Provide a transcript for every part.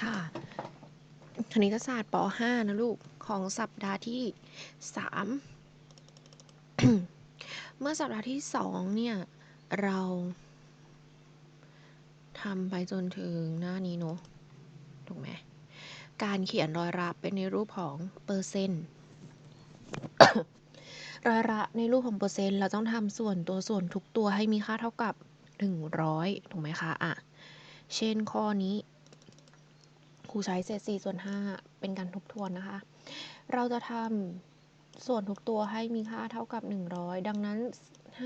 ค่ะ คณิตศาสตร์ป .5 นะลูก ของสัปดาห์ที่ 3 เมื่อสัปดาห์ที่ 2 เนี่ย เราทำไปจนถึงหน้านี้เนาะ ถูกไหม การเขียนรอยระเป็นในรูปของเปอร์เซ็นต์รอยระในรูปของเปอร์เซ็นต์เราต้องทำส่วนตัวส่วนทุกตัวให้มีค่าเท่ากับ 100 ถูกไหมคะ อะ เช่นข้อนี้ ครูใช้เศษ4ส่วน5เป็นการทบทวนนะคะ เราจะทำส่วนทุกตัวให้มีค่าเท่ากับ 100 ดังนั้น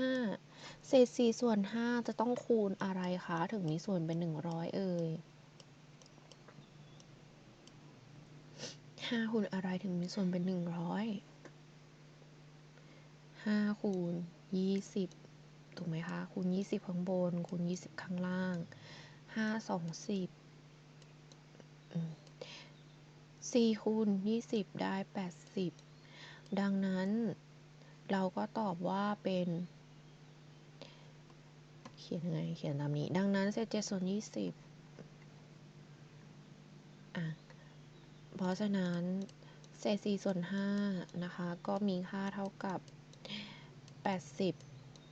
5 เศษ4ส่วน 5 จะต้องคูณอะไรคะถึงมีส่วนเป็น 100 เอ่ย5คูณอะไรถึงมีส่วนเป็น 100 5คูณ 20 ถูกไหมคะ คูณ 20 ข้างบน คูณ 20 ข้างล่าง 5 2 10 สี่คูณยี่สิบได้แปดสิบดังนั้น เราก็ตอบว่าเป็น เขียนยังไง เขียนตามนี้ ดังนั้นเศษเจ็ดส่วนยี่สิบอะ เพราะฉะนั้นเศษสี่ส่วนห้านะคะ ก็มีค่าเท่ากับแปดสิบ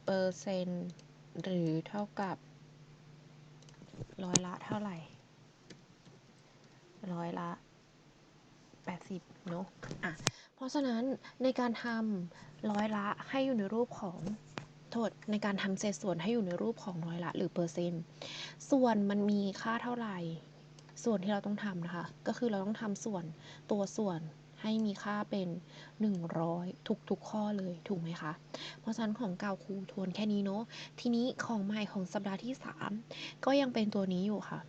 เปอร์เซ็นต์หรือเท่ากับร้อยละเท่าไหร่ ร้อยละ 80 เนาะอะเพราะฉะนั้นในการทำร้อยละให้อยู่ในรูปของโทษในการทำเศษส่วนให้อยู่ในรูปของร้อยละ หรือเปอร์เซ็นต์ส่วนมันมีค่าเท่าไหร่ ส่วนที่เราต้องทำนะคะ ก็คือเราต้องทำส่วนตัวส่วนให้มีค่าเป็น 100 ทุกทุกข้อเลยถูกไหมคะ เพราะฉะนั้นของเก่าครูทวนแค่นี้เนาะทีนี้ของใหม่ของสัปดาห์ที่ 3 ก็ยังเป็นตัวนี้อยู่ค่ะ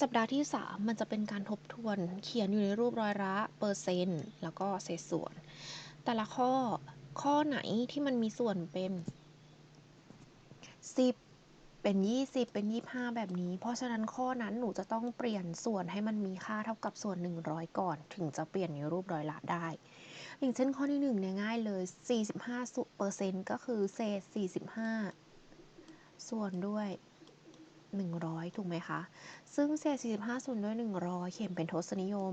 สัปดาห์ที่ 3 มันจะเป็นการทบทวนเขียนอยู่ในรูปร้อยละเปอร์เซนต์แล้วก็เศษส่วน แต่ละข้อข้อไหนที่มันมีส่วนเป็น 10 เป็น 20 เป็น 25 แบบนี้ เพราะฉะนั้นข้อนั้นหนูจะต้องเปลี่ยนส่วนให้มันมีค่าเท่ากับส่วน 100 ก่อน ถึงจะเปลี่ยนในรูปร้อยละได้ อย่างเช่นข้อที่1เนี่ยง่ายเลย 45เปอร์เซ็นต์ก็คือเศษ 45 ส่วนด้วย 100 ถูกไหมคะ ซึ่งเศษ 45 ส่วนด้วย 100 เขียนเป็นทศนิยม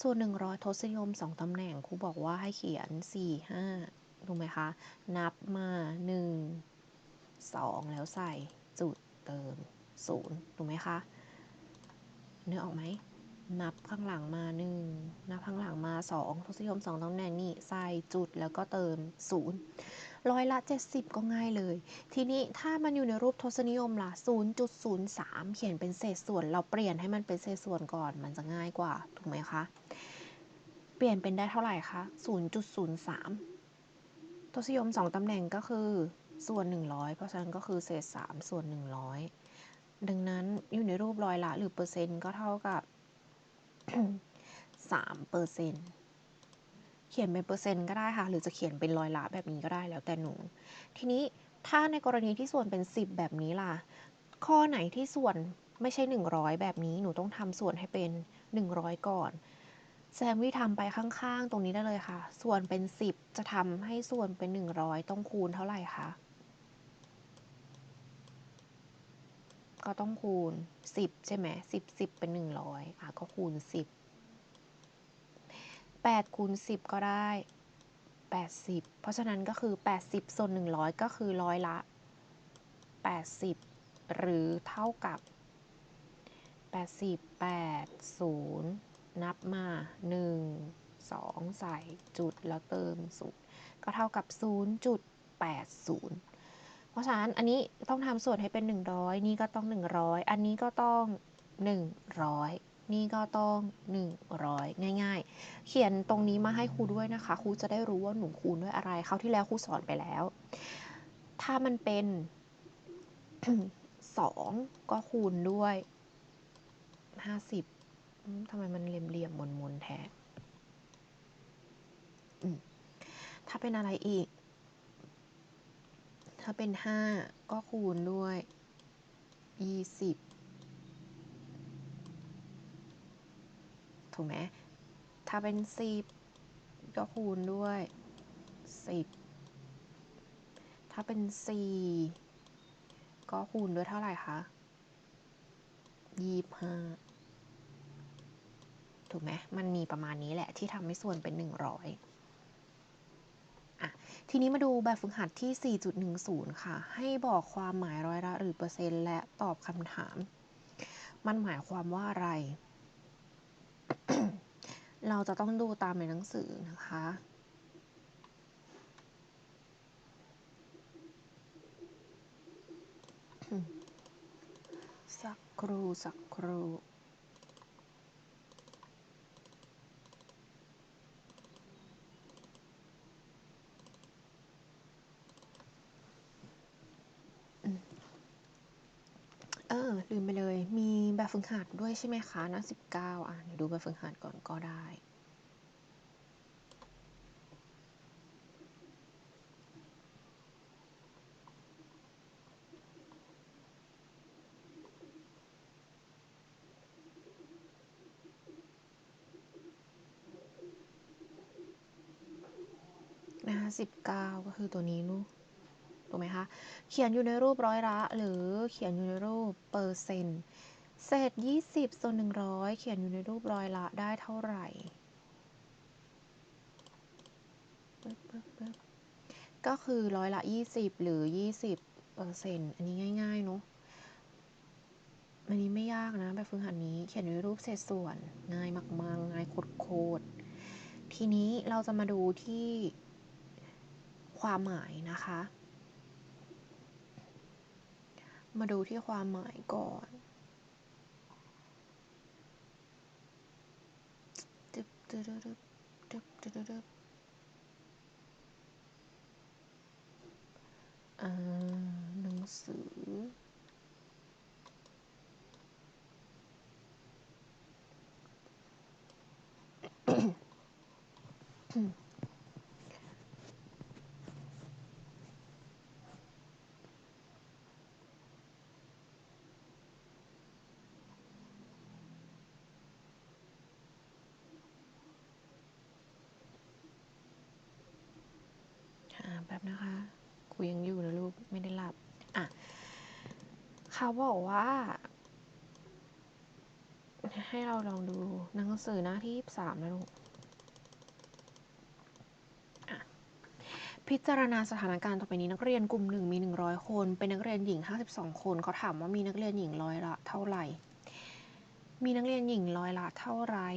ส่วน 100 ทศนิยม 2 ตำแหน่งครูบอกว่าให้เขียน 4 5 ถูกไหมคะ นับมา 1 2 แล้วใส่จุดเติม 0 ถูกไหมคะเนื้อออกไหม นับข้างหลังมา 1 นับข้างหลังมา 2 ทศนิยม 2 ตำแหน่งนี่ใส่จุดแล้วก็เติม 0 ร้อยละ 70 ก็ง่ายเลย ทีนี้ถ้ามันอยู่ในรูปทศนิยมล่ะ 0.03 เขียนเป็นเศษส่วน เราเปลี่ยนให้มันเป็นเศษส่วนก่อน มันจะง่ายกว่า ถูกไหมคะ เปลี่ยนเป็นได้เท่าไหร่คะ 0.03 ทศนิยม 2 ตำแหน่งก็คือส่วน 100 เพราะฉะนั้นก็คือเศษ 3 ส่วน 100 ดังนั้นอยู่ในรูปร้อยละหรือเปอร์เซ็นต์ก็เท่ากับ3เปอร์เซ็นต์ เขียนเป็นเปอร์เซ็นต์ก็ได้ค่ะ หรือจะเขียนเป็นรอยละแบบนี้ก็ได้แล้วแต่หนู ทีนี้ถ้าในกรณีที่ส่วนเป็น 10 แบบนี้ล่ะ ข้อไหนที่ส่วนไม่ใช่ 100 แบบนี้หนูต้องทำส่วนให้เป็น 100 ก่อนแซงวิทำไปข้างๆ ตรงนี้ได้เลยค่ะ ส่วนเป็น 10 จะทำให้ส่วนเป็น 100 ต้องคูณเท่าไหร่คะ ก็ต้องคูณ 10 ใช่ไหม10 10 เป็น 100อะก็คูณ 10 8คูณ10 ก็ได้ 80 เพราะฉะนั้นก็คือ 80ส่วน100 ก็คือร้อยละ 80 หรือเท่ากับ80 80 นับมา 1 2 ใส่จุดแล้วเติม0ก็เท่ากับ 0.80เพราะฉะนั้นอันนี้ต้องทำส่วนให้เป็น 100 นี่ก็ต้อง 100 อันนี้ก็ต้อง 100 นี่ก็ต้อง 100 ง่าย ๆ เขียนตรงนี้มาให้ครูด้วยนะคะ ครูจะได้รู้ว่าหนูคูณด้วยอะไรคราวที่แล้วครูสอนไปแล้ว ถ้ามันเป็น 2 ก็คูณด้วย 50ทำไมมันเหลี่ยมๆมนๆแท้ถ้าเป็นอะไรอีก ถ้าเป็น 5 ก็คูณด้วย 20 ถูกไหมถ้าเป็นสิบก็คูณด้วยสิบถ้าเป็นสี่ก็คูณด้วยเท่าไหร่คะยี่ห้าถูกไหมมันมีประมาณนี้แหละที่ทำให้ส่วนเป็นหนึ่งร้อยอะทีนี้มาดูแบบฝึกหัดที่ 4.10 ค่ะ ให้บอกความหมายร้อยละหรือเปอร์เซ็นต์และตอบคำถาม มันหมายความว่าอะไร เราจะต้องดูตามในหนังสือนะคะ สักครู่สักครู่เออ ลืมไปเลย มีแบบ ฝึกหัดด้วยใช่ไหมคะหน้าสิบเก้าอะเดี๋ยวดูแบบฝึกหัดก่อนก็ได้นะคะสิบเก้าก็คือตัวนี้ลูกถูกไหมคะ เขียนอยู่ในรูปร้อยละ หรือเขียนอยู่ในรูปเปอร์เซ็นต์ เศษยี่สิบส่วนหนึ่งร้อยเขียนอยู่ในรูปร้อยละได้เท่าไหร่ก็คือร้อยละยี่สิบหรือยี่สิบเปอร์เซ็นต์อันนี้ง่าย ๆ เนาะอันนี้ไม่ยากนะ แบบฝึกหัดนี้เขียนอยู่ในรูปเศษส่วน ง่ายมากๆง่ายโคตรๆทีนี้เราจะมาดูที่ความหมายนะคะ มาดูที่ความหมายก่อน ตึ๊บตึ๊บตึ๊บตึ๊บตึ๊บตึ๊บอ่าหนังสืออ่าแบบนะคะกูยังอยู่นะลูกไม่ได้หลับอะเขาบอกว่า ให้เราลองดูหนังสือหน้าที่สามนะลูกอะพิจารณาสถานการณ์ต่อไปนี้นักเรียนกลุ่มหนึ่งมี 100 คน เป็นนักเรียนหญิง 52 คนเขาถามว่ามีนักเรียนหญิงร้อยละเท่าไหร่ มีนักเรียนหญิงร้อยละเท่าไหร่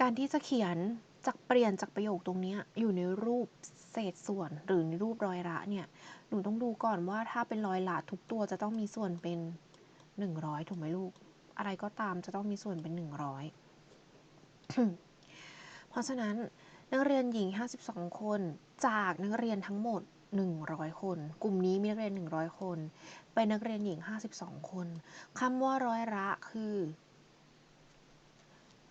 การที่จะเขียน จากเปลี่ยนจากประโยคตรงนี้อยู่ในรูปเศษส่วนหรือในรูปร้อยละเนี่ย หนูต้องดูก่อนว่าถ้าเป็นร้อยละทุกตัวจะต้องมีส่วนเป็น 100 ถูกไหมลูก อะไรก็ตามจะต้องมีส่วนเป็น 100 เพราะฉะนั้นนักเรียนหญิง 52 คน จากนักเรียนทั้งหมด 100 คน กลุ่มนี้มีนักเรียน 100 คน เป็นนักเรียนหญิง 52 คนคำว่าร้อยละคือ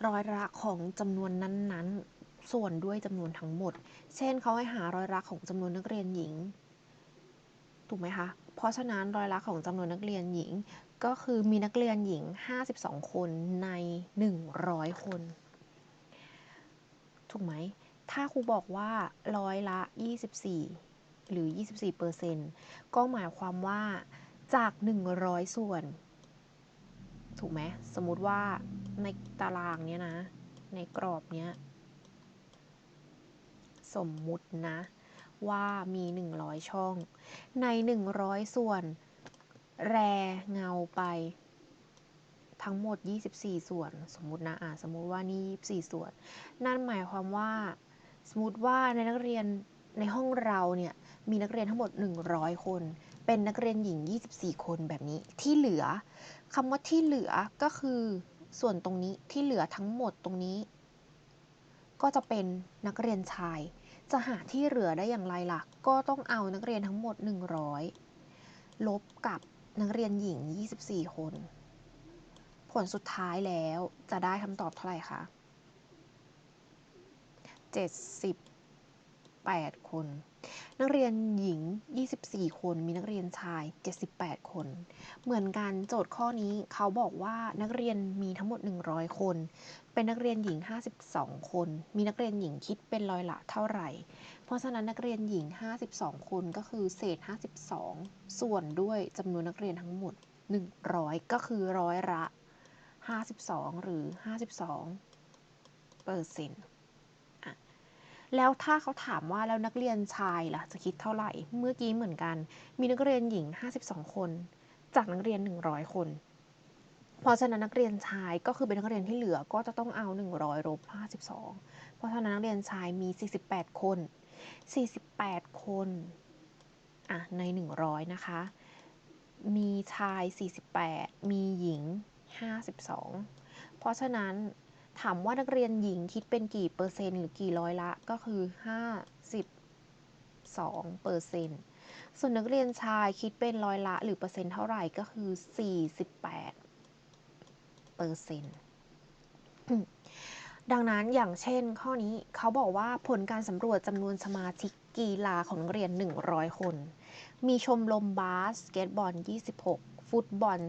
ร้อยละของจำนวนนั้นๆ ส่วนด้วยจำนวนทั้งหมด เช่นเขาให้หารอยละของจำนวนนักเรียนหญิง ถูกไหมคะ เพราะฉะนั้นรอยละของจำนวนนักเรียนหญิง ก็คือมีนักเรียนหญิง 52 คนใน 100 คน ถูกไหม ถ้าครูบอกว่าร้อยละ 24 หรือ 24เปอร์เซ็นต์ก็หมายความว่าจาก 100 ส่วน ถูกไหม สมมุติว่าในตารางเนี้ยนะ ในกรอบเนี้ย สมมุตินะ ว่ามี 100 ช่อง ใน 100 ส่วน แรเงาไป ทั้งหมด 24 ส่วน สมมุตินะอะสมมุติว่านี่ 24 ส่วน นั่นหมายความว่า สมมติว่าในนักเรียนในห้องเราเนี่ยมีนักเรียนทั้งหมด 100 คน เป็นนักเรียนหญิง 24 คนแบบนี้ที่เหลือคำว่าที่เหลือก็คือส่วนตรงนี้ที่เหลือทั้งหมดตรงนี้ ก็จะเป็นนักเรียนชาย จะหาที่เหลือได้อย่างไรล่ะ ก็ต้องเอานักเรียนทั้งหมด 100 ลบกับนักเรียนหญิง 24 คน ผลสุดท้ายแล้วจะได้คำตอบเท่าไหร่คะ 78 คน นักเรียนหญิง 24 คน มีนักเรียนชาย 78 คน เหมือนกันโจทย์ข้อนี้เขาบอกว่านักเรียนมีทั้งหมด 100 คน เป็นนักเรียนหญิง 52 คน มีนักเรียนหญิงคิดเป็นร้อยละเท่าไหร่ เพราะฉะนั้นนักเรียนหญิง 52 คนก็คือเศษ 52 ส่วนด้วยจำนวนนักเรียนทั้งหมด 100 ก็คือร้อยละ 52 หรือ 52เปอร์เซ็นต์แล้วถ้าเขาถามว่าแล้วนักเรียนชายล่ะจะคิดเท่าไหร่ เมื่อกี้เหมือนกัน มีนักเรียนหญิง 52 คน จากนักเรียน 100 คน เพราะฉะนั้นนักเรียนชายก็คือเป็นนักเรียนที่เหลือก็จะต้องเอา 100ลบ52 เพราะฉะนั้นนักเรียนชายมี 48 คน 48 คนอะใน 100 นะคะ มีชาย 48 มีหญิง 52 เพราะฉะนั้นถามว่านักเรียนหญิงคิดเป็นกี่เปอร์เซ็นต์หรือกี่ร้อยละก็คือ 52เปอร์เซ็นต์ส่วนนักเรียนชายคิดเป็นร้อยละหรือเปอร์เซ็นต์เท่าไหร่ก็คือ 48 เปอร์เซ็นต์ดังนั้นอย่างเช่นข้อนี้เขาบอกว่าผลการสำรวจจำนวนสมาชิกกีฬาของนักเรียน 100 คน มีชมรมบาสเกตบอล 26 ฟุตบอล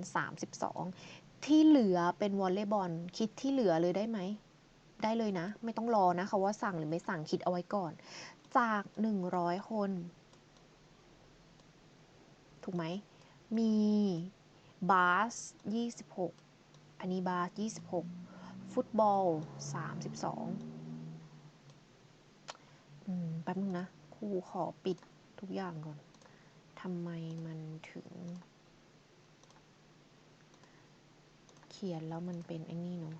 32 ที่เหลือเป็นวอลเลย์บอล คิดที่เหลือเลยได้ไหม ได้เลยนะ ไม่ต้องรอนะเขาว่าสั่งหรือไม่สั่งคิดเอาไว้ก่อน จาก 100 คน ถูกไหม มีบาส 26 อันนี้บาส26 ฟุตบอล 32อืมแป๊บนึงนะครูขอปิดทุกอย่างก่อนทำไมมันถึง เขียนแล้วมันเป็นไอ้นี่เนาะ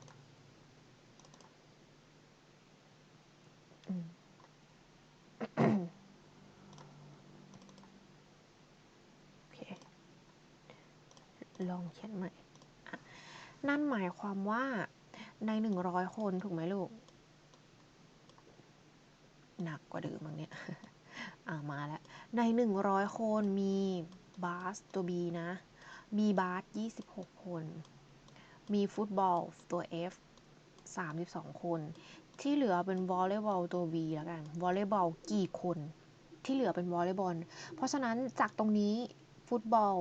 โอเคลองเขียนใหม่ นั่นหมายความว่าในหนึ่งร้อยคนถูกไหมลูก หนักกว่าเดิมบางเนี่ยอ่ามาแล้ว ในหนึ่งร้อยคนมีบาสตัว B นะ มีบาสยี่สิบหกคน มีฟุตบอลตัว F สามสิบสองคน ที่เหลือเป็นวอลเลย์บอลตัว V แล้วกันวอลเลย์บอลกี่คน ที่เหลือเป็นวอลเลย์บอล เพราะฉะนั้นจากตรงนี้ฟุตบอล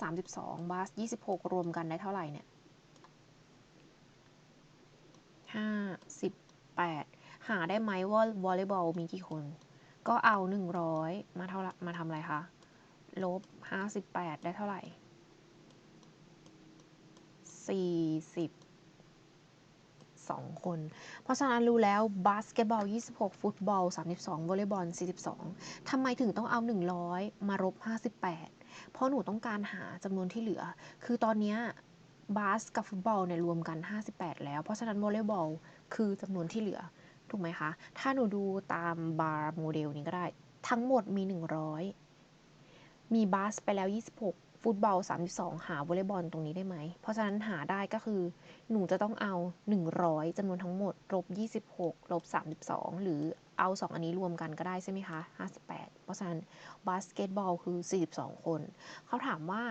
32 บาส 26 รวมกันได้เท่าไหร่เนี่ย ห้าสิบแปดหาได้ไหมว่าวอลเลย์บอลมีกี่คน ก็เอาหนึ่งร้อยมาเท่ามาทำอะไรคะ ลบห้าสิบแปดได้เท่าไหร่สี่สิบสองคน เพราะฉะนั้นรู้แล้วบาสเกตบอล 26 ฟุตบอล 32วอลเลย์บอล 42 ทำไมถึงต้องเอา 100 มารบ 58 เพราะหนูต้องการหาจำนวนที่เหลือ คือตอนนี้ บาสกับฟุตบอลเนี่ยรวมกัน 58 แล้ว เพราะฉะนั้นวอลเลย์บอลคือจำนวนที่เหลือ ถูกไหมคะ ถ้าหนูดูตามบาร์โมเดลนี้ก็ได้ ทั้งหมดมี 100 มีบาสไปแล้ว 26 ฟุตบอล 32 หาวอลเลย์บอลตรงนี้ได้ไหม เพราะฉะนั้นหาได้ก็คือ หนูจะต้องเอา 100จำนวนทั้งหมดลบ26ลบ32 หรือ เอา 2 อันนี้รวมกันก็ได้ใช่ไหมคะ 58 เพราะฉะนั้นบาสเกตบอลคือ 42 คน เขาถามว่า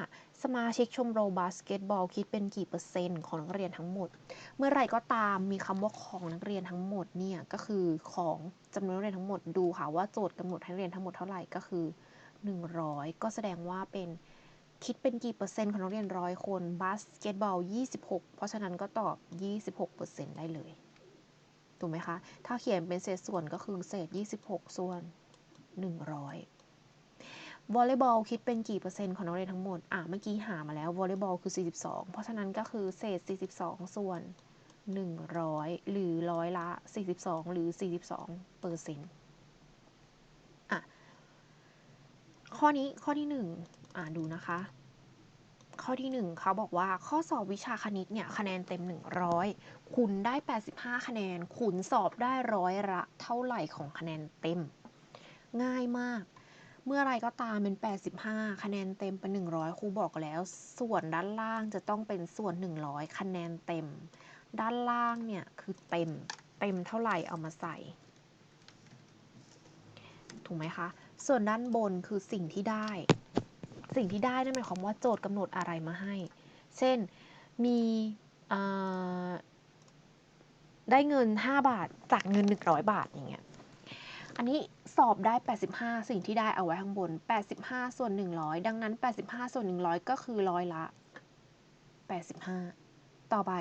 สมาชิกชมรมบาสเกตบอลคิดเป็นกี่เปอร์เซ็นต์ของนักเรียนทั้งหมด เมื่อไรก็ตามมีคำว่าของนักเรียนทั้งหมดเนี่ยก็คือของจำนวนนักเรียนทั้งหมดดูค่ะว่าโจทย์กำหนดให้เรียนทั้งหมดเท่าไหร่ก็คือ 100 ก็แสดงว่าเป็นคิดเป็นกี่เปอร์เซ็นต์ของนักเรียนร้อยคนบาสเกตบอล 26 เพราะฉะนั้นก็ตอบ 26เปอร์เซ็นต์ได้เลย ถูกไหมคะ ถ้าเขียนเป็นเศษส่วนก็คือเศษ 26 ส่วน 100 วอลเลย์บอลคิดเป็นกี่เปอร์เซ็นต์ของนักเรียนทั้งหมด อะ เมื่อกี้หามาแล้ว วอลเลย์บอลคือ 42 เพราะฉะนั้นก็คือเศษ 42 ส่วน 100 หรือร้อยละ 42 หรือ 42เปอร์เซ็นต์อะ ข้อนี้ข้อที่ 1 อะ ดูนะคะ ข้อที่ 1เขาบอกว่าข้อสอบวิชาคณิตเนี่ยคะแนนเต็ม 100 คุณได้ 85 คะแนน คุณสอบได้ร้อยละเท่าไหร่ของคะแนนเต็ม ง่ายมาก เมื่อไรก็ตามเป็น 85 คะแนนเต็มเป็น 100 ครูบอกแล้ว ส่วนด้านล่างจะต้องเป็นส่วน 100 คะแนนเต็ม ด้านล่างเนี่ยคือเต็ม เต็มเท่าไหร่เอามาใส่ ถูกไหมคะ ส่วนด้านบนคือสิ่งที่ได้ สิ่งที่ได้นั่นหมายความว่าโจทย์กำหนดอะไรมาให้ เช่นมีได้เงิน 5 บาทจากเงิน 100 บาทอย่างเงี้ย อันนี้สอบได้ 85 สิ่งที่ได้เอาไว้ข้างบน 85 ส่วน 100 ดังนั้น 85 ส่วน 100 ก็คือร้อยละ 85 ต่อไป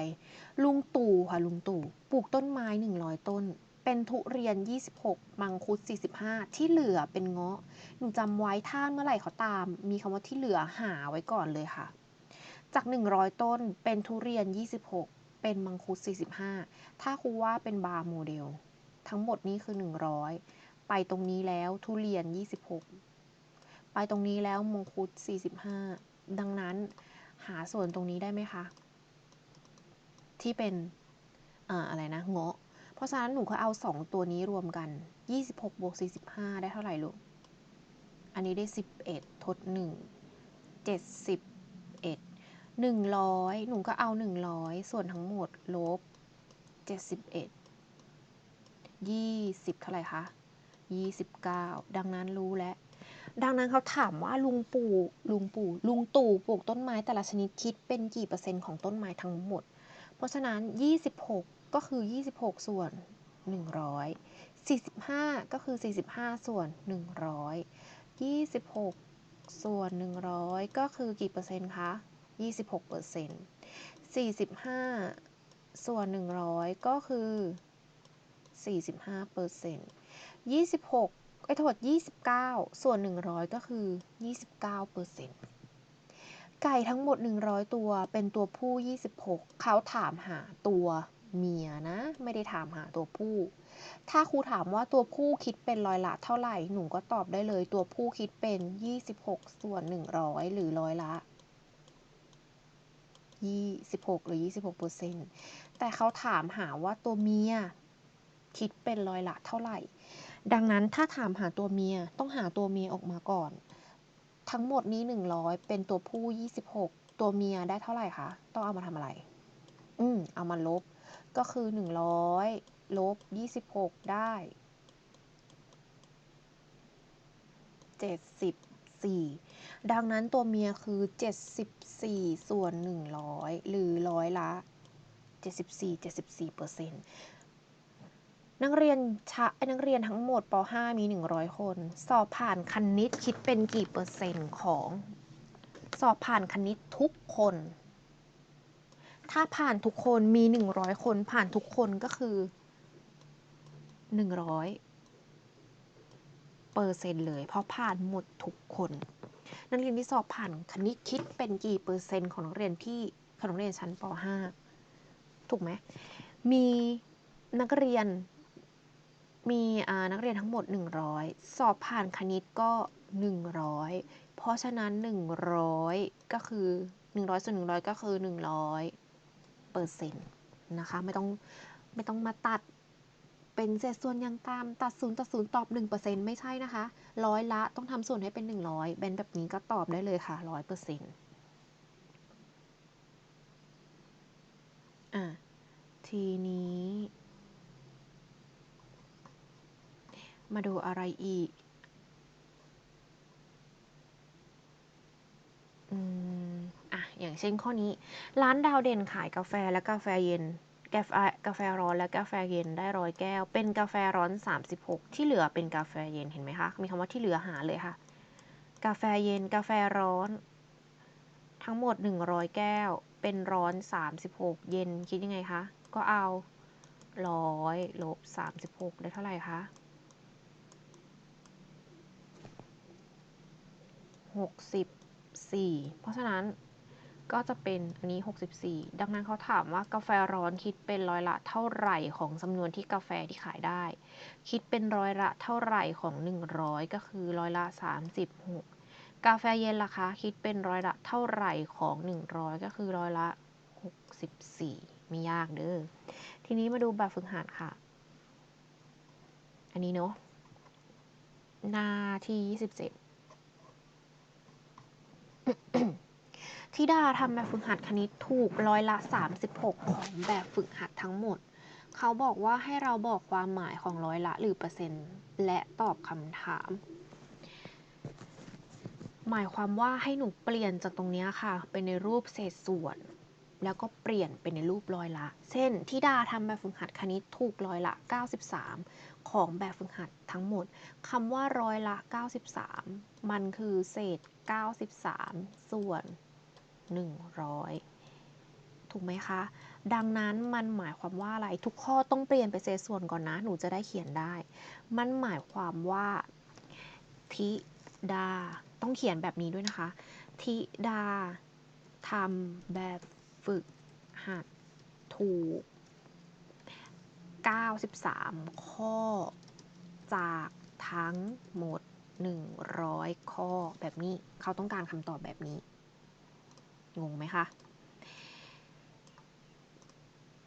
ลุงตู่ค่ะลุงตู่ปลูกต้นไม้ 100 ต้น เป็นทุเรียน 26 มังคุด 45 ที่เหลือเป็นเงาะ หนูจำไว้ถ้าเมื่อไหร่เขาตาม มีคำว่าที่เหลือหาไว้ก่อนเลยค่ะ จาก 100 ต้นเป็นทุเรียน 26 เป็นมังคุด 45 ถ้าครูว่าเป็นบาร์โมเดล ทั้งหมดนี้คือ 100 ไปตรงนี้แล้วทุเรียน 26 ไปตรงนี้แล้วมังคุด 45 ดังนั้นหาส่วนตรงนี้ได้ไหมคะ ที่เป็นอ่าอะไรนะเงาะ เพราะฉะนั้นหนูก็เอา 2 ตัวนี้รวมกัน 26บวก45 ได้เท่าไหร่ลูก อันนี้ได้ 11 ทด 1 71 100 หนูก็เอา 100 ส่วนทั้งหมดลบ 71 20 เท่าไหร่คะ 29 ดังนั้นรู้แล้ว ดังนั้นเขาถามว่าลุงปู่ลุงปู่ลุงตู่ปลูกต้นไม้แต่ละชนิดคิดเป็นกี่เปอร์เซ็นต์ของต้นไม้ทั้งหมด เพราะฉะนั้น 26 ก็คือ 26 ส่วน 100 45 ก็คือ 45 ส่วน 100 26 ส่วน 100 ก็คือกี่เปอร์เซ็นต์คะ 26เปอร์เซ็นต์45 ส่วน 100 ก็คือ 45เปอร์เซ็นต์26ไอ้โทษ 29 ส่วน 100 ก็คือ 29เปอร์เซ็นต์ไก่ทั้งหมด 100 ตัวเป็นตัวผู้ 26 เขาถามหาตัว เมียนะ ไม่ได้ถามหาตัวผู้ ถ้าครูถามว่าตัวผู้คิดเป็นร้อยละเท่าไหร่ หนูก็ตอบได้เลย ตัวผู้คิดเป็น 26 ส่วน 100 หรือร้อยละ 26 หรือ 26เปอร์เซ็นต์แต่เขาถามหาว่าตัวเมียคิดเป็นร้อยละเท่าไหร่ ดังนั้นถ้าถามหาตัวเมียต้องหาตัวเมียออกมาก่อน ทั้งหมดนี้ 100 เป็นตัวผู้ 26 ตัวเมียได้เท่าไหร่คะ ต้องเอามาทำอะไร อืม เอามาลบ ก็คือ 100ลบ26 ได้ 74 ดังนั้นตัวเมียคือ 74 ส่วน 100 หรือร้อยละ 74 74เปอร์เซ็นต์นักเรียนชะนักเรียนทั้งหมดป .5 มี 100 คน สอบผ่านคณิตคิดเป็นกี่เปอร์เซ็นต์ของ สอบผ่านคณิตทุกคน ถ้าผ่านทุกคนมี100คนผ่านทุกคนก็คือ100เปอร์เซ็นต์เลย เพราะผ่านหมดทุกคน นักเรียนที่สอบผ่านคณิตคิดเป็นกี่เปอร์เซ็นต์ของนักเรียนที่ของนักเรียนชั้นป .5 ถูกไหมมีนักเรียนมีนักเรียนทั้งหมด 100 สอบผ่านคณิตก็ 100 เพราะฉะนั้น 100 ก็คือ 100ส่วน100 ก็คือ 100 เปอร์เซ็นต์นะคะ ไม่ต้องไม่ต้องมาตัดเป็นเศษส่วนยังตามตัดศูนย์ตัดศูนย์ตอบ 1%ไม่ใช่นะคะร้อยละต้องทำส่วนให้เป็น 100 เป็นแบบนี้ก็ตอบได้เลยค่ะ 100%อะทีนี้ มาดูอะไรอีก อืม อย่างเช่นข้อนี้ ร้านดาวเด่นขายกาแฟและกาแฟเย็นกาแฟกาแฟร้อนและกาแฟเย็นได้ร้อยแก้ว เป็นกาแฟร้อน 36 ที่เหลือเป็นกาแฟเย็นเห็นไหมคะ มีคำว่าที่เหลือหาเลยค่ะ กาแฟเย็นกาแฟร้อน ทั้งหมด 100 แก้ว เป็นร้อน 36 เย็นคิดยังไงคะ ก็เอาร้อยลบ36 ได้เท่าไหร่คะ64 เพราะฉะนั้น ก็จะเป็นอันนี้ 64 ดังนั้นเขาถามว่ากาแฟร้อนคิดเป็นร้อยละเท่าไหร่ของจำนวนที่กาแฟที่ขายได้ คิดเป็นร้อยละเท่าไหร่ของ 100 ก็คือร้อยละ 36 กาแฟเย็นล่ะคะคิดเป็นร้อยละเท่าไหร่ของ 100 ก็คือร้อยละ 64 ไม่ยากเด้อ ทีนี้มาดูแบบฝึกหัดค่ะ อันนี้เนาะหน้าที่ 27 ธิดาทำแบบฝึกหัดคณิตถูกร้อยละ 36 ของแบบฝึกหัดทั้งหมด เขาบอกว่าให้เราบอกความหมายของร้อยละหรือเปอร์เซ็นต์ และตอบคำถาม หมายความว่าให้หนูเปลี่ยนจากตรงนี้ค่ะ เป็นในรูปเศษส่วน แล้วก็เปลี่ยนเป็นในรูปร้อยละ เช่นธิดาทำแบบฝึกหัดคณิตถูกร้อยละ 93 ของแบบฝึกหัดทั้งหมดคำว่าร้อยละ 93 มันคือเศษ 93 ส่วน 100 ถูกไหมคะ ดังนั้นมันหมายความว่าอะไรทุกข้อต้องเปลี่ยนไปเศษส่วนก่อนนะ หนูจะได้เขียนได้ มันหมายความว่าธิดา ต้องเขียนแบบนี้ด้วยนะคะ ธิดาทำแบบฝึกหัดถูก 93 ข้อ จากทั้งหมด 100 ข้อแบบนี้เขาต้องการคำตอบแบบนี้ งงไหมคะ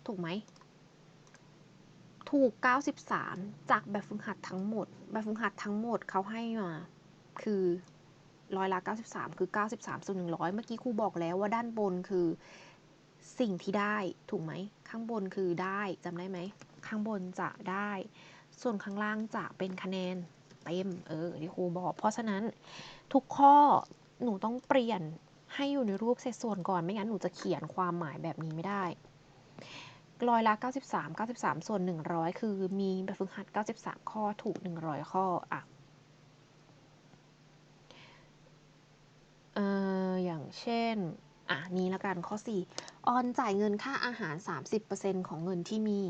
ถูกไหม ถูก 93 จากแบบฝึกหัดทั้งหมด แบบฝึกหัดทั้งหมดเขาให้มา คือร้อยละ 93 คือ 93ส่วน100 เมื่อกี้ครูบอกแล้วว่าด้านบนคือสิ่งที่ได้ถูกไหม ข้างบนคือได้จำได้ไหม ข้างบนจะได้ ส่วนข้างล่างจะเป็นคะแนนเต็มเออที่ครูบอก เพราะฉะนั้นทุกข้อหนูต้องเปลี่ยน ให้อยู่ในรูปเศษส่วนก่อนไม่งั้นหนูจะเขียนความหมายแบบนี้ไม่ได้ร้อยละ 93 93 ส่วน 100 คือมีแบบฝึกหัด 93 ข้อถูก 100 ข้ออะเอออย่างเช่น อะ นี้ละกันข้อ 4 ออนจ่ายเงินค่าอาหาร 30%ของเงินที่มี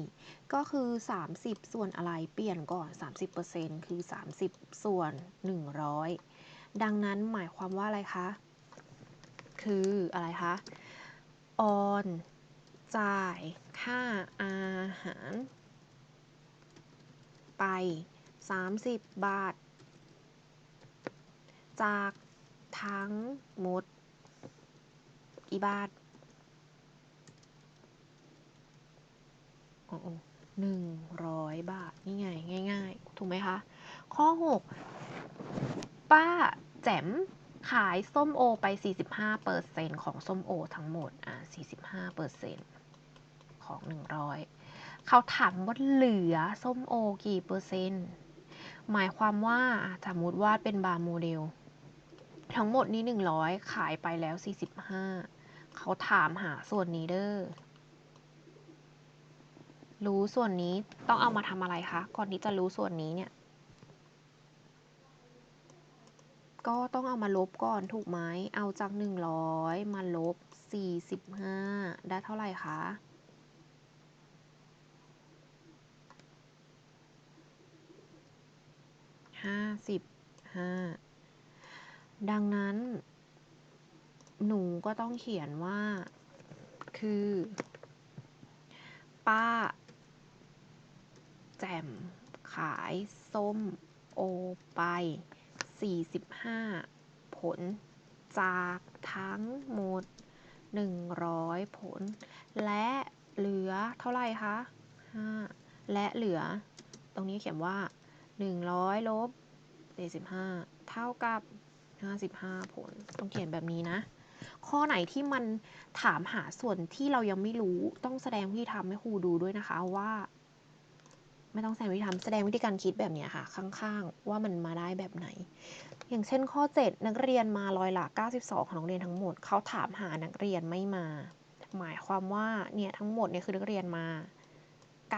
ก็คือ 30 ส่วนอะไรเปลี่ยนก่อน 30%คือ 30 ส่วน 100 ดังนั้นหมายความว่าอะไรคะ คืออะไรคะออนจ่ายค่าอาหาร ไป 30 บาท จากทั้งหมดกี่บาทหนึ่งร้อยบาท นี่ไง ง่าย ๆ ถูกไหมคะ ข้อ 6 ป้าแจ๋ม ขายส้มโอไป 45เปอร์เซ็นของส้มโอทั้งหมด อะ45เปอร์เซ็นของ 100 เขาถามว่าเหลือส้มโอกี่เปอร์เซ็นต์ หมายความว่าสมมติว่าเป็นบาร์โมเดล ทั้งหมดนี้ 100 ขายไปแล้ว 45 เขาถามหาส่วนนี้เด้อ รู้ส่วนนี้ต้องเอามาทำอะไรคะ ก่อนที่จะรู้ส่วนนี้เนี่ย ก็ต้องเอามาลบก่อนถูกไหม เอาจาก 100 มาลบ 45 ได้เท่าไหร่คะ ห้าสิบห้า ดังนั้น หนูก็ต้องเขียนว่า คือ ป้า แจ่มขายส้มโอไป 45 ผล จากทั้งหมด 100 ผล และเหลือเท่าไหร่คะ5และเหลือ ตรงนี้เขียนว่า 100ลบ45 เท่ากับ 55 ผล ต้องเขียนแบบนี้นะ ข้อไหนที่มันถามหาส่วนที่เรายังไม่รู้ ต้องแสดงวิธีทำให้ครูดูด้วยนะคะว่า ไม่ต้องแสดงวิธีทำแสดงวิธีการคิดแบบนี้ค่ะ ข้างๆ ว่ามันมาได้แบบไหน อย่างเช่นข้อ 7 นักเรียนมาร้อยละ92 ของนักเรียนทั้งหมดเขาถามหานักเรียนไม่มา หมายความว่าเนี่ยทั้งหมดเนี่ยคือนักเรียนมา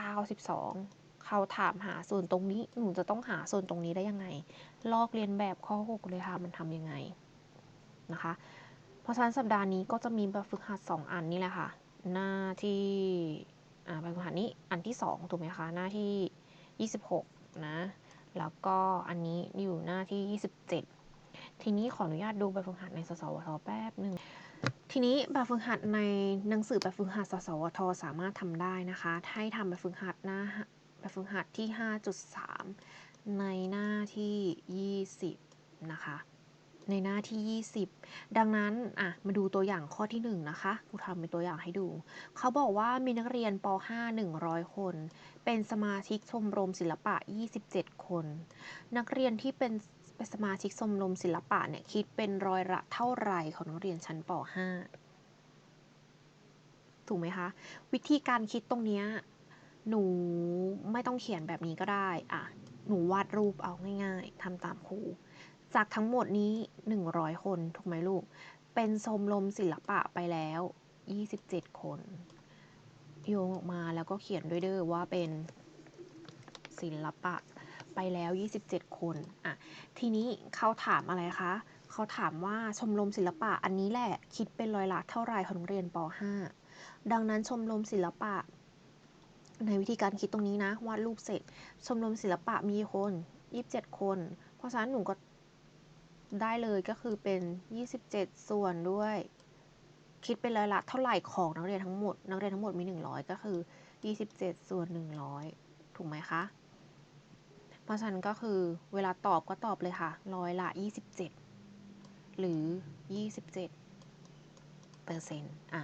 92 เขาถามหาส่วนตรงนี้หนูจะต้องหาส่วนตรงนี้ได้ยังไง ลอกเรียนแบบข้อ 6 เลยค่ะมันทำยังไงนะคะ เพราะฉะนั้นสัปดาห์นี้ก็จะมีแบบฝึกหัด 2 อันนี่แหละค่ะ หน้าที่ อ่าแบบฝึกหัดนี้อันที่ 2 ถูกไหมคะ หน้าที่ 26 นะ แล้วก็อันนี้อยู่หน้าที่ 27 ทีนี้ขออนุญาตดูแบบฝึกหัดในสสวทแป๊บหนึ่งทีนี้แบบฝึกหัดในหนังสือแบบฝึกหัดสสวทสามารถทำได้นะคะ ให้ทำแบบฝึกหัดหน้าแบบฝึกหัดที่ 5.3 ในหน้าที่ 20 นะคะ ในหน้าที่ 20 ดังนั้นอะมาดูตัวอย่างข้อที่ 1 นะคะครูทำเป็นตัวอย่างให้ดู เขาบอกว่ามีนักเรียนป .5 100 คน เป็นสมาชิกชมรมศิลปะ 27 คน นักเรียนที่เป็นเป็นสมาชิกชมรมศิลปะเนี่ยคิดเป็นร้อยละเท่าไหร่ของนักเรียนชั้นป .5 ถูกไหมคะ วิธีการคิดตรงนี้หนูไม่ต้องเขียนแบบนี้ก็ได้อะหนูวาดรูปเอาง่ายๆทำตามครู จากทั้งหมดนี้ 100 คนถูกไหมลูก เป็นชมรมศิลปะไปแล้ว 27 คน โยงออกมาแล้วก็เขียนด้วยเด้อว่าเป็นศิลปะไปแล้ว 27 คนอะทีนี้เขาถามอะไรคะ เขาถามว่าชมรมศิลปะอันนี้แหละ คิดเป็นร้อยละเท่าไรของเรียนป .5 ดังนั้นชมรมศิลปะ ในวิธีการคิดตรงนี้นะวาดรูปเสร็จ ชมรมศิลปะมีคน 27 คน เพราะฉะนั้นหนูก็ ได้เลยก็คือเป็น 27 ส่วนด้วย คิดเป็นร้อยละเท่าไหร่ของนักเรียนทั้งหมด นักเรียนทั้งหมดมี 100 ก็คือ 27 ส่วน 100 ถูกไหมคะ เพราะฉะนั้นก็คือเวลาตอบก็ตอบเลยค่ะร้อยละ 27 หรือ 27เปอร์เซ็นต์อะ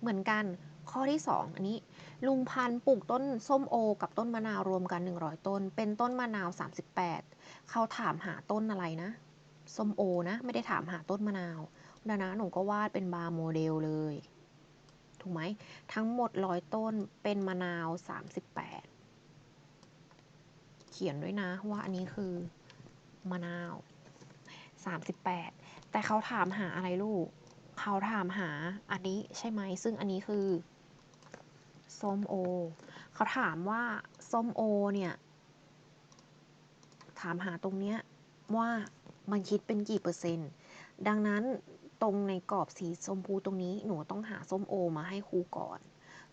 เหมือนกันข้อที่ 2 อันนี้ ลุงพันปลูกต้นส้มโอ กับต้นมะนาวรวมกัน 100 ต้น เป็นต้นมะนาว 38 เขาถามหาต้นอะไรนะ ส้มโอนะ ไม่ได้ถามหาต้นมะนาวดังนั้นหนูก็วาดเป็นบาร์โมเดลเลย ถูกไหม ทั้งหมดร้อยต้นเป็นมะนาว 38 เขียนด้วยนะว่าอันนี้คือมะนาว 38 แต่เขาถามหาอะไรลูก เขาถามหาอันนี้ใช่ไหม ซึ่งอันนี้คือส้มโอ เขาถามว่าส้มโอเนี่ย ถามหาตรงเนี้ยว่า มันคิดเป็นกี่เปอร์เซ็นต์ ดังนั้นตรงในกรอบสีชมพูตรงนี้หนูต้องหาส้มโอมาให้ครูก่อน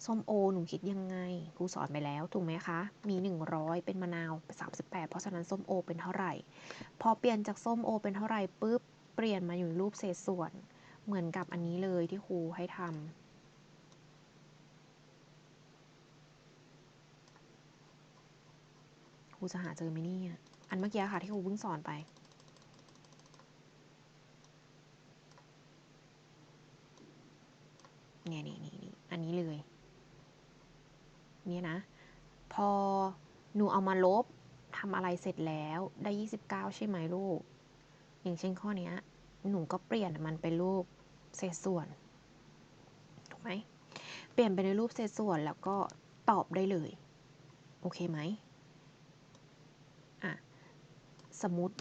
ส้มโอหนูคิดยังไงครูสอนไปแล้วถูกไหมคะ มี 100 เป็นมะนาว38 เพราะฉะนั้นส้มโอเป็นเท่าไหร่ พอเปลี่ยนจากส้มโอเป็นเท่าไหร่ปุ๊บเปลี่ยนมาอยู่รูปเศษส่วน เหมือนกับอันนี้เลยที่ครูให้ทำครูจะหาเจอไหมเนี่ย อันเมื่อกี้ค่ะที่ครูเพิ่งสอนไป เนี่ยนี่นี่นี่อันนี้เลย เนี่ยนะ พอหนูเอามาลบทำอะไรเสร็จแล้วได้ 29 ใช่ไหมลูก อย่างเช่นข้อนี้หนูก็เปลี่ยนมันเป็นรูปเศษส่วน ถูกไหม เปลี่ยนไปในรูปเศษส่วนแล้วก็ตอบได้เลย โอเคไหมอะ สมมติ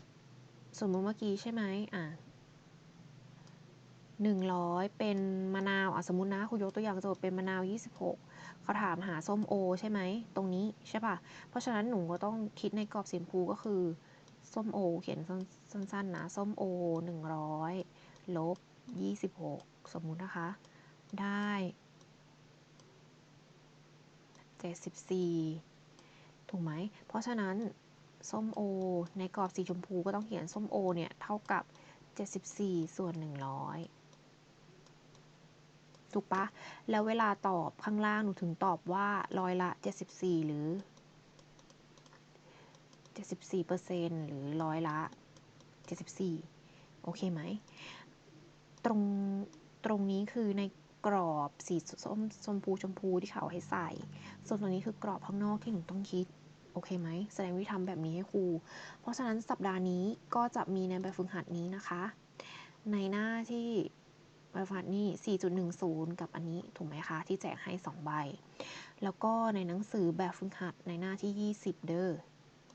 สมมติเมื่อกี้ใช่ไหมอะ หนึ่งร้อยเป็นมะนาวอะสมมตินะคุณยกตัวอย่างโจทย์เป็นมะนาว 26เขาถามหาส้มโอใช่ไหมตรงนี้ใช่ป่ะเพราะฉะนั้นหนูก็ต้องคิดในกรอบสีชมพูก็คือส้มโอเขียนสั้นๆนะส้มโอ100ลบ26 สมมุตินะคะ ได้ 74 ถูกไหม เพราะฉะนั้น ส้มโอ ในกรอบสีชมพูก็ต้องเขียนส้มโอเนี่ย เท่ากับ 74 ส่วน 100 ถูกปะแล้วเวลาตอบข้างล่างหนูถึงตอบว่าร้อยละ 74 หรือ 74เปอร์เซ็นหรือร้อยละ 74 โอเคไหม ตรงตรงนี้คือในกรอบสีส้มชมพูชมพูที่เขาให้ใส่ ส่วนตรงนี้คือกรอบข้างนอกที่หนูต้องคิดโอเคไหมแสดงวิธีทำแบบนี้ให้ครู เพราะฉะนั้นสัปดาห์นี้ก็จะมีในแบบฝึกหัดนี้นะคะ ในหน้าที่ แบฟัดนี่ 4.10 กับอันนี้ถูกไหมคะ ที่แจกให้ 2 ใบ แล้วก็ในหนังสือแบบฝึกหัดในหน้าที่ 20 เด้อ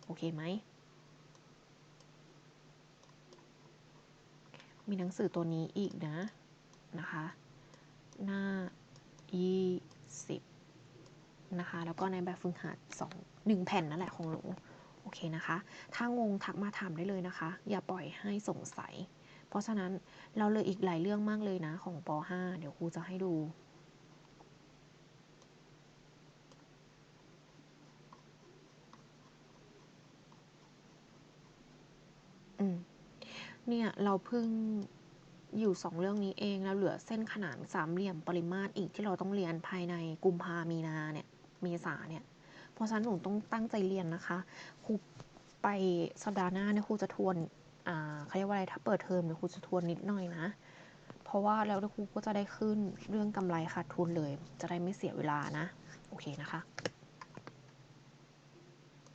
โอเคไหม มีหนังสือตัวนี้อีกนะ นะคะ หน้า 20 นะคะ แล้วก็ในแบบฝึกหัด2 1แผ่นนั่นแหละของหนู โอเคนะคะ ถ้างงทักมาถามได้เลยนะคะ อย่าปล่อยให้สงสัย เพราะฉะนั้นเราเลยอีกหลายเรื่องมากเลยนะของป .5 เดี๋ยวครูจะให้ดูเนี่ย เราเพิ่งอยู่สองเรื่องนี้เองแล้วเหลือเส้นขนานสามเหลี่ยมปริมาตรอีกที่เราต้องเรียนภายในกุมภามีนาเนี่ยเมษาเนี่ย เพราะฉะนั้นหนูต้องตั้งใจเรียนนะคะครูไปสัปดาห์หน้าเนี่ยครูจะทวน เขาเรียกว่าอะไรถ้าเปิดเทอมเดี๋ยวครูจะทวนนิดหน่อยนะ เพราะว่าแล้วครูก็จะได้ขึ้นเรื่องกำไรขาดทุนเลย จะได้ไม่เสียเวลานะ โอเคนะคะ